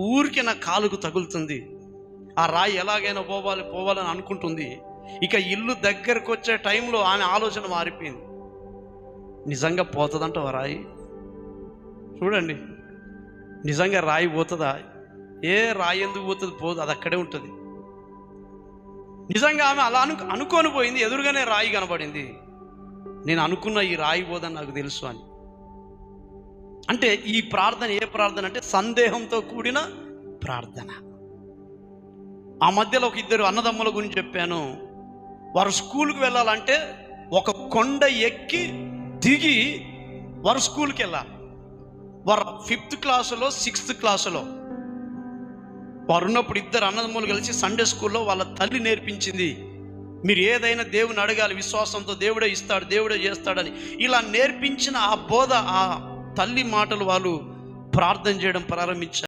ఊరికి నా కాలుకు తగులుతుంది. ఆ రాయి ఎలాగైనా పోవాలి పోవాలని అనుకుంటుంది. ఇక ఇల్లు దగ్గరకు వచ్చే టైంలో ఆమె ఆలోచన మారిపోయింది. నిజంగా పోతుందంట రాయి? చూడండి. నిజంగా రాయి పోతుందా? ఏ రాయి ఎందుకు పోతుంది? పోదు అది అక్కడే ఉంటుంది. నిజంగా ఆమె అలా అను అనుకోని పోయింది. ఎదురుగానే రాయి కనబడింది. నేను అనుకున్న ఈ రాయి పోదని నాకు తెలుసు అని. అంటే ఈ ప్రార్థన ఏ ప్రార్థన అంటే సందేహంతో కూడిన ప్రార్థన. ఆ మధ్యలో ఒక ఇద్దరు అన్నదమ్ముల గురించి చెప్పాను. వారు స్కూల్కి వెళ్ళాలంటే ఒక కొండ ఎక్కి దిగి వారు స్కూల్కి వెళ్ళాలి. వారు ఫిఫ్త్ క్లాసులో సిక్స్త్ క్లాసులో. వారు ఉన్నప్పుడు ఇద్దరు అన్నదమ్ములు కలిసి సండే స్కూల్లో వాళ్ళ తల్లి నేర్పించింది. మీరు ఏదైనా దేవుని అడగాలి విశ్వాసంతో దేవుడే ఇస్తాడు దేవుడే చేస్తాడని. ఇలా నేర్పించిన ఆ బోధ ఆ తల్లి మాటలు వాళ్ళు ప్రార్థన చేయడం ప్రారంభించారు.